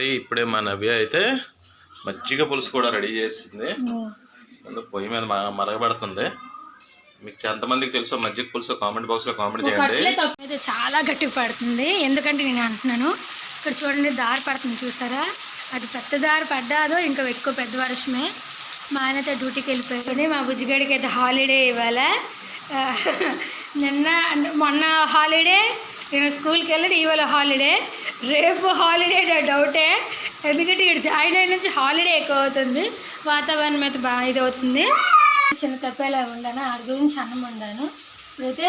అండి ఇప్పుడే మా నవ్య అయితే మజ్జిగ పులుసు కూడా రెడీ చేసింది. అందులో పొయ్యి మీద మరగబడుతుంది. మీకు ఎంతమందికి తెలుసో మజ్జిగ పులుసు కామెంట్ బాక్స్లో కామెంట్ చేయండి. చాలా గట్టిగా పడుతుంది. ఎందుకంటే నేను అంటున్నాను ఇక్కడ చూడండి దారి పడుతుంది చూసారా అది పెద్ద దారి పడ్డాదో ఇంకా ఎక్కువ పెద్ద వర్షమే. మా ఆయన అయితే డ్యూటీకి వెళ్ళిపోయాడు. మా బుజ్జిగాడికి అయితే హాలిడే ఇవాళ ఆ, నిన్న మొన్న హాలిడే నేను స్కూల్కి వెళ్ళి ఇవాళ హాలిడే రేపు హాలిడే డౌటే ఎందుకంటే ఇక్కడ జాయిన్ అయిన నుంచి హాలిడే ఎక్కువ అవుతుంది. వాతావరణం అయితే బాగా ఇది అవుతుంది చిన్న తప్పేలా ఉండాను ఆడి గురించి అన్నం ఉండాను ఇప్పుడైతే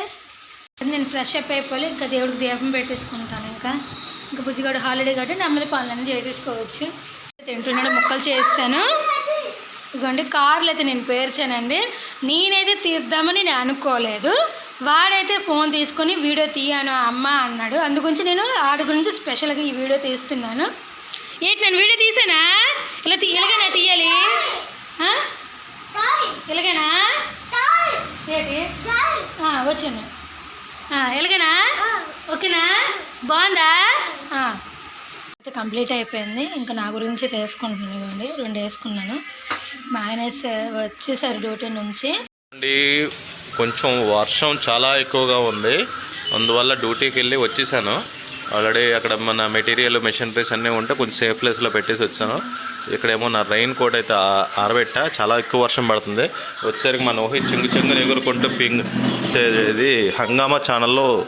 నేను ఫ్రెష్ అప్ అయిపోయి ఇంకా దేవుడికి దీపం పెట్టేసుకుంటాను ఇంకా. ఇంకా బుజ్జిగాడు హాలిడే కాబట్టి నెమ్మది పనులన్నీ చేసేసుకోవచ్చు. తింటున్నాడు ముక్కలు చేస్తాను. ఇదిగోండి కార్లు అయితే నేను పేర్చానండి. నేనైతే తీద్దామని నేను అనుకోలేదు. వాడైతే ఫోన్ తీసుకొని వీడియో తీయను అమ్మ అన్నాడు. అందుగురించి నేను ఆడి గురించి స్పెషల్గా ఈ వీడియో తీస్తున్నాను. ఏంటి నేను వీడియో తీసానా? ఇలా తీ ఇలాగైనా తీయాలి? ఆ? ఏంటి? వచ్చాను. ఎలాగనా ఓకేనా? బాగుందా? అయితే కంప్లీట్ అయిపోయింది. ఇంకా నా గురించి తీసుకుంటున్నాను ఇవ్వండి రెండు వేసుకున్నాను. మా ఆయన వచ్చేసారు డ్యూటీ నుంచి. కొంచెం వర్షం చాలా ఎక్కువగా ఉంది. అందువల్ల డ్యూటీకి వెళ్ళి వచ్చేసాను. ఆల్రెడీ అక్కడ మన మెటీరియల్ మెషినరీస్ అన్నీ ఉంటే కొంచెం సేఫ్ ప్లేస్లో పెట్టేసి వచ్చాను. ఇక్కడేమో నా రెయిన్ కోట్ అయితే ఆరబెట్ట ఆరబెట్టా. చాలా ఎక్కువ వర్షం పడుతుంది. వచ్చేసరికి మన ఊహి చెంగు చింగు ఎగురుకుంటూ పింగ్ ఇది హంగామా ఛానల్లో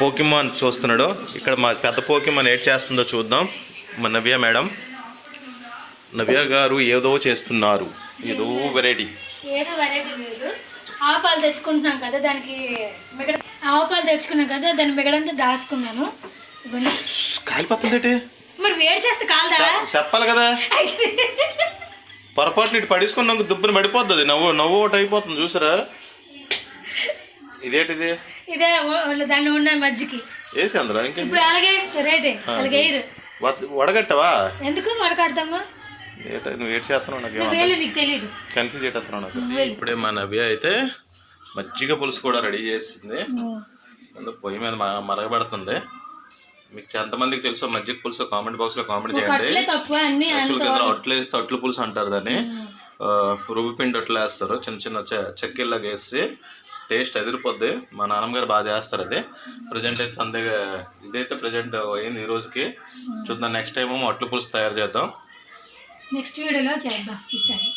పోకిమాన్ చూస్తున్నాడు. ఇక్కడ మా పెద్ద పోకిమాన్ ఏడ్ చేస్తుందో చూద్దాం. మా నవ్య మేడం. నవ్య గారు ఏదో చేస్తున్నారు. ఏదో వెరైటీ. ఏదో వెరైటీ ఆవుపాలు తెచ్చుకుంటున్నాం కదా దానికి మిగడ ఆవుపాలు తెచ్చుకున్నాం కదా దాని మిగడంతా దాచుకున్నాను. ఇవ్వండి. కాలిపోతుందేటి మరి వేడి చేస్తే కాలదా? చెప్పాలి కదా. పొరపాటు ఇటు పడేసుకున్నాక దుబ్బుని పడిపోద్ది. నవ్వు నవ్వు ఒకటి అయిపోతుంది చూసారా? ఇదేంటిది? ఇదే దాంట్లో ఉన్న మజ్జికి. వేసి అందులో ఇంకేం ఇప్పుడు అలాగే రేటే అలాగే వడగట్టవా? ఎందుకు మరకడతాము ఏట నువ్వు ఏడు చేస్తున్నావు నాకు నువ్వు వేలు నీకు తెలియదు కన్ఫ్యూజ్ చేస్తున్నావు నాకు. ఇప్పుడే మా నవ్య అయితే మజ్జిగ పులుసు కూడా రెడీ చేసింది. అందులో పొయ్యి మీద మ- మరగబడుతుంది. మీకు ఎంతమందికి తెలుసో మజ్జిగ పులుసు కామెంట్ బాక్స్లో కామెంట్ చేయండి. యాక్చువల్గా అట్లు వేస్తే అట్లు పులుసు అంటారు దాన్ని. రుబ్బిపిండి అట్లు వేస్తారు. చిన్న చిన్న చె- చెక్కిళ్ళగా వేసి టేస్ట్ ఎదిరిపోద్ది. మా నాన్నగారు బాగా చేస్తారు అది. ప్రజెంట్ అయితే అందే ఇదైతే ప్రజెంట్ అయింది ఈ రోజుకి. చూద్దాం నెక్స్ట్ టైం అట్లు పులుసు తయారు చేద్దాం. నెక్స్ట్ వీడియోలో చేద్దాం ఈసారి.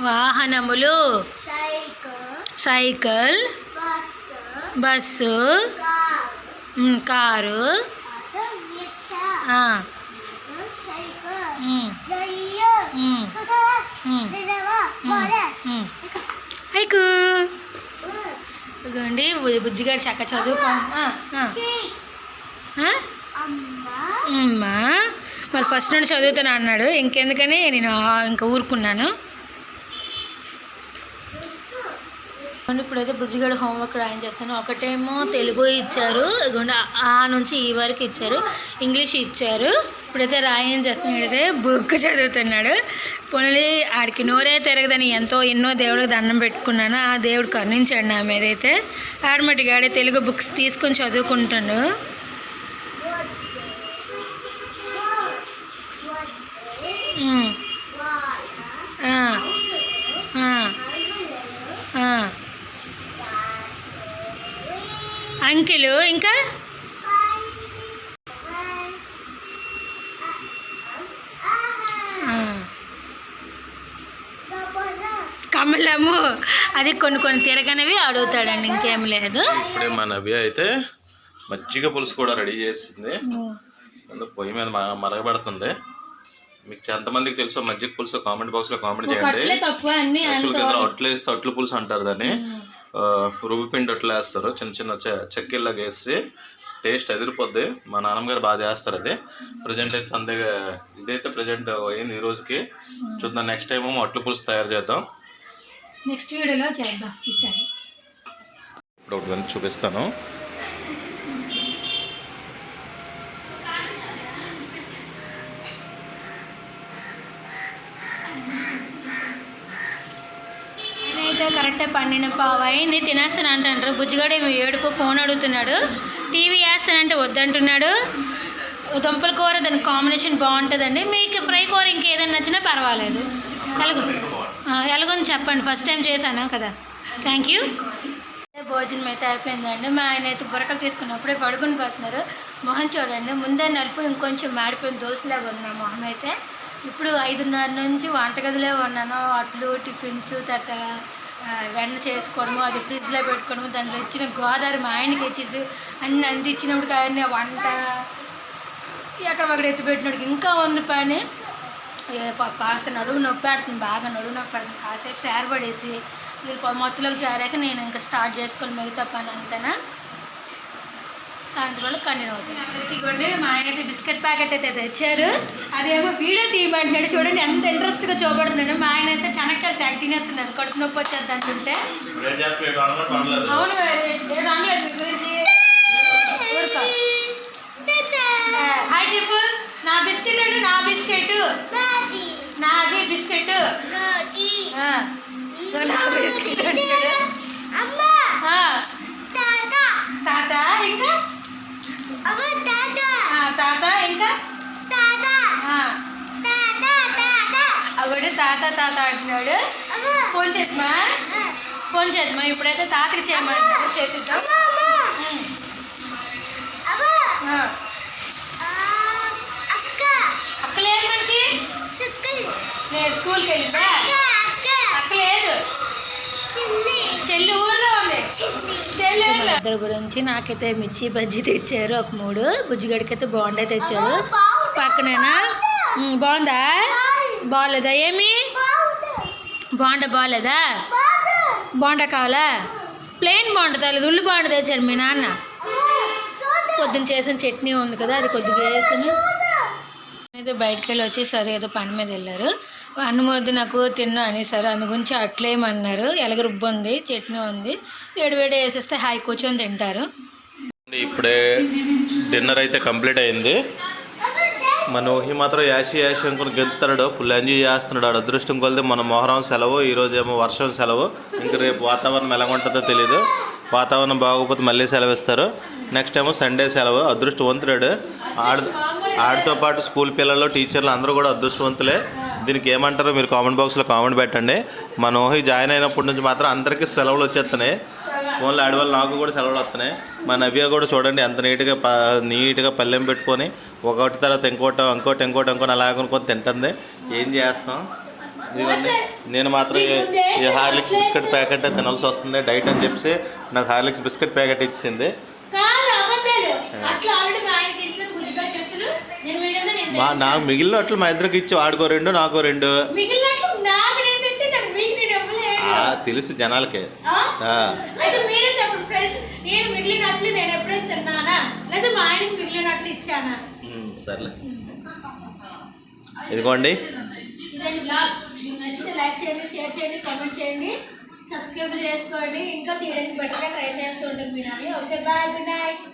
వాహనములు. సైకిల్. బస్సు. కారు. ఆ, హైకు. ఇదిగోండి బుజ్జిగాడు చక్క చదువుకో మరి ఫస్ట్ నుండి చదువుతాను అన్నాడు. ఇంకెందుకని నేను ఇంకా ఊరుకున్నాను ఇదిగోండి ఇప్పుడైతే బుజ్జిగాడు హోంవర్క్ రాయం చేస్తాను ఒకటేమో తెలుగు ఇచ్చారు ఆ- నుంచి ఈ వరకు ఇచ్చారు ఇంగ్లీష్ ఇచ్చారు. ఇప్పుడైతే రాయం చేస్తున్నాడు బుక్ చదువుతున్నాడు. పోనీ ఆడికి నోరే తిరగదని ఎంతో ఎన్నో దేవుడికి దండం పెట్టుకున్నాను. ఆ దేవుడు కరుణించాడు నా మీద అయితే. ఆడమటికి ఆడే తెలుగు బుక్స్ తీసుకొని చదువుకుంటాను. ఆ. ఆ. అంకెలు ఇంకా. కమలము. అది కొన్ని కొన్ని తిరగనివి అడుగుతాడండి ఇంకేం లేదు. ఇప్పుడే మా నవ్య అయితే మజ్జిగ పులుసు కూడా రెడీ చేసింది. పొయ్యి మీద మరగబడుతుంది. మీకు ఎంతమందికి తెలుసో మజ్జిగ పులుసు కామెంట్ బాక్స్లో కామెంట్ చేయండి. అట్లు వేస్తే అట్లు పులుసు అంటారు దాన్ని. రుబ్బిపిండి అట్లు వేస్తారు. చిన్న చిన్న చె- చెక్కిళ్ళగా వేసి టేస్ట్ ఎదిరిపోద్ది. మా నాన్నగారు బాగా చేస్తారు అది. ప్రజెంట్ అయితే అందే ఇదైతే ప్రజెంట్ అయింది ఈ రోజుకి. చూద్దాం నెక్స్ట్ టైం ఏమో అట్లు పులుసు తయారు చేద్దాం. నెక్స్ట్ వీడియోలో చేద్దాం ఈసారి ఇప్పుడు ఒకటి చూపిస్తాను నేనైతే అయితే కరెక్టే పన్నెండు పావు అయింది తినేస్తాను అంటారు బుజ్జిగాడు ఏడుపు ఫోన్ అడుగుతున్నాడు. టీవీ వేస్తానంటే వద్దంటున్నాడు. దుంపల కూర దాని కాంబినేషన్ బాగుంటుందండి. మీకు ఫ్రై కూర ఇంకేదైనా నచ్చినా పర్వాలేదు. ఎలాగో? ఎలాగోని చెప్పండి. ఫస్ట్ టైం చేశాను కదా? థ్యాంక్ యూ భోజనం అయితే అయిపోయిందండి. మా ఆయన అయితే గురకలు తీసుకున్నప్పుడే పడుకుని పోతున్నారు. మొహం చూడండి. ముందే నలుపు ఇంకొంచెం మాడిపోయిన దోశలాగా ఉంది నా మొహం అయితే. ఇప్పుడు ఐదున్నర నుంచి వంటగదిలో ఉన్నాను. అట్లు టిఫిన్స్ తర్వాత వెన్న చేసుకోవడము అది ఫ్రిడ్జ్లో పెట్టుకోవడము దాంట్లో ఇచ్చిన గోదావరి మా ఆయనకి ఇచ్చేసి అన్ని అందించినప్పుడు ఆయన వంట ఎక్కడ ఒకటి ఎత్తి పెట్టినప్పుడు ఇంకా ఉంది పని కాస్త నడువు నొప్పి ఆడుతుంది బాగా నడువు నొప్పి ఆడుతుంది. కాసేపు సేరపడేసి మొత్తంలోకి చేరాక నేను ఇంకా స్టార్ట్ చేసుకొని మిగతా పని అంతేనా? సాయంత్రం వరకు కంటిన్యూ అవుతుంది. ఇదిగోండి మా ఆయన అయితే బిస్కెట్ ప్యాకెట్ అయితే తెచ్చారు. అదేమో వీడియో తీయమంటున్నాడు. చూడండి ఎంత ఇంట్రెస్ట్గా చూపడుతున్నాడు. మా ఆయన అయితే చెనక్కాయలు తెగ తినేస్తున్నాడు. కడుపు నొప్పి వచ్చేది అంటుంటే. అవును హాయ్ చెప్పు. నా బిస్కెట్ అంటే నా బిస్కెట్. నాది బిస్కెట్. నా బిస్కెట్ తాత ఇంకా? తాత. ఇంకా? ఆ, అగోటి తాత. తాత అంటున్నాడు. ఫోన్ చేద్దామా? ఫోన్ చేద్దామా? ఇప్పుడైతే తాతకి చేయమంటాడు చేసిద్దాం. ఉమ్. ఆ, అక్క. లేదు మనకి? స్కూల్కి వెళ్ళిందా? ఇద్దరు గురించి నాకైతే మిర్చి బజ్జీ తెచ్చారు. ఒక మూడు. బుజ్జిగడికి అయితే బాగుండే తెచ్చారు పక్కనేనా? బాగుందా? బాగలేదా? ఏమి? బాగుండా బాగలేదా? బాగుండా కావాలా? ప్లెయిన్ బాగుంటుంది తల్లి ఉల్లి బాగుండా తెచ్చాడు మీ నాన్న. పొద్దున్న చేసిన చట్నీ ఉంది కదా అది కొద్దిగా వేసాను అయితే బయటకు వెళ్ళి వచ్చి సరే ఏదో పని మీద వెళ్ళారు. అన్నం నాకు తిన్నాను అనేసారు అందు గురించి అట్లేమన్నారు. ఎలగ రుబ్బు ఉంది చట్నీ ఉంది. వేడి వేడి వేసేస్తే హాయి కూర్చొని తింటారు. ఇప్పుడే డిన్నర్ అయితే కంప్లీట్ అయింది. మన ఊహి మాత్రం యాసి యాసి అనుకుని గెలుతున్నాడు ఫుల్ ఎంజాయ్ చేస్తున్నాడు. ఆడు అదృష్టం కొలిది మన మొహరం సెలవు. ఈరోజు ఏమో వర్షం సెలవు. ఇంక రేపు వాతావరణం ఎలా ఉంటుందో తెలీదు. వాతావరణం బాగోకపోతే మళ్ళీ సెలవు ఇస్తారు నెక్స్ట్ ఏమో సండే సెలవు. అదృష్టవంతుడు ఆడ ఆడితో పాటు స్కూల్ పిల్లలు టీచర్లు అందరూ కూడా అదృష్టవంతులే. దీనికి ఏమంటారో మీరు కామెంట్ బాక్స్లో కామెంట్ పెట్టండి. మన ఊహి జాయిన్ అయినప్పటి నుంచి మాత్రం అందరికీ సెలవులు వచ్చేస్తున్నాయి. ఓన్లీ ఆడవాళ్ళు నాకు కూడా సెలవులు వస్తున్నాయి. మా నవ్య కూడా చూడండి ఎంత నీట్గా ప నీట్గా పల్లెం పెట్టుకొని ఒకటి తర్వాత ఇంకోటి ఇంకోటి ఇంకోటి ఇంకోటి అలా కొనుక్కొని తింటుంది. ఏం చేస్తాం? ఇదిగోండి. నేను మాత్రం ఈ హార్లిక్స్ బిస్కెట్ ప్యాకెట్ తినాల్సి వస్తుంది. డైట్ అని చెప్పి నాకు హార్లిక్స్ బిస్కెట్ ప్యాకెట్ ఇచ్చింది. మా నాకు మిగిలిన అట్లు మా ఇద్దరికి ఇచ్చి ఆడుకో రెండు నాకు రెండు. తెలుసు జనాలకే. సర్లే. ఇదిగోండి. ఇదండి బ్లాగ్ మీకు నచ్చితే లైక్ చేయండి షేర్ చేయండి కామెంట్ చేయండి. సబ్స్క్రైబ్ చేసుకోండి. ఇంకా తీయడానికి బెటర్గా ట్రై చేస్తూ ఉంటాను మీరు ఓకే బాయ్ గుడ్ నైట్.